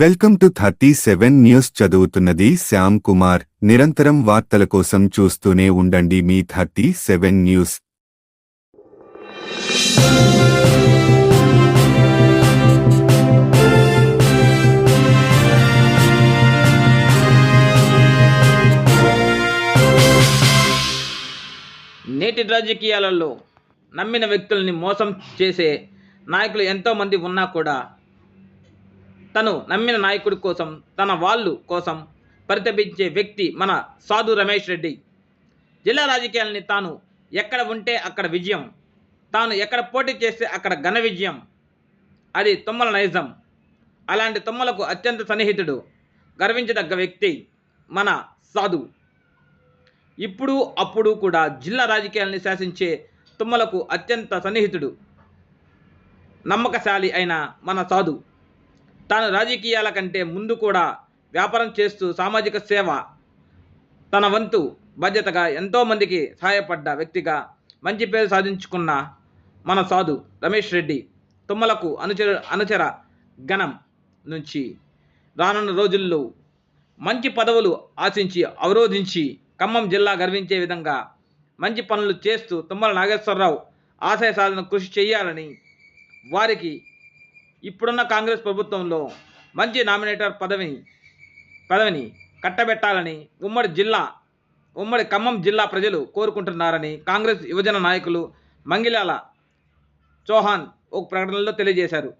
Welcome to thirty seven news చదువుతున్నది శ్యామ్ కుమార్. నిరంతరం వార్తల కోసం చూస్తూనే ఉండండి మీ థర్టీ సెవెన్ న్యూస్. నేటి రాజకీయాలలో నమ్మిన వ్యక్తుల్ని మోసం చేసే నాయకులు ఎంతోమంది ఉన్నా కూడా తను నమ్మిన నాయకుడి కోసం తన వాళ్ళు కోసం పరితపించే వ్యక్తి మన సాధు రమేష్ రెడ్డి. జిల్లా రాజకీయాలని తాను ఎక్కడ ఉంటే అక్కడ విజయం. తాను ఎక్కడ పోటీ చేస్తే అక్కడ ఘన విజయం. అది తుమ్మల నైజం. అలాంటి తుమ్మలకు అత్యంత సన్నిహితుడు గర్వించదగ్గ వ్యక్తి మన సాధు. ఇప్పుడు అప్పుడు కూడా జిల్లా రాజకీయాలని శాసించే తుమ్మలకు అత్యంత సన్నిహితుడు నమ్మకశాలి అయిన మన సాధు. తాను రాజకీయాల కంటే ముందు కూడా వ్యాపారం చేస్తూ సామాజిక సేవ తన వంతు బాధ్యతగా ఎంతోమందికి సహాయపడ్డ వ్యక్తిగా మంచి పేరు సాధించుకున్న మన సాధు రమేష్ రెడ్డి తుమ్మలకు అనుచర అనుచర గణం నుంచి రానున్న రోజుల్లో మంచి పదవులు ఆశించి అవరోధించి ఖమ్మం జిల్లా గర్వించే విధంగా మంచి పనులు చేస్తూ తుమ్మల నాగేశ్వరరావు ఆశయ సాధన కృషి చేయాలని వారికి ఇప్పుడున్న కాంగ్రెస్ ప్రభుత్వంలో మంచి నామినేటర్ పదవిని పదవిని కట్టబెట్టాలని ఉమ్మడి జిల్లా ఉమ్మడి ఖమ్మం జిల్లా ప్రజలు కోరుకుంటున్నారని కాంగ్రెస్ యువజన నాయకులు మంగిలాల చౌహాన్ ఒక ప్రకటనలో తెలియజేశారు.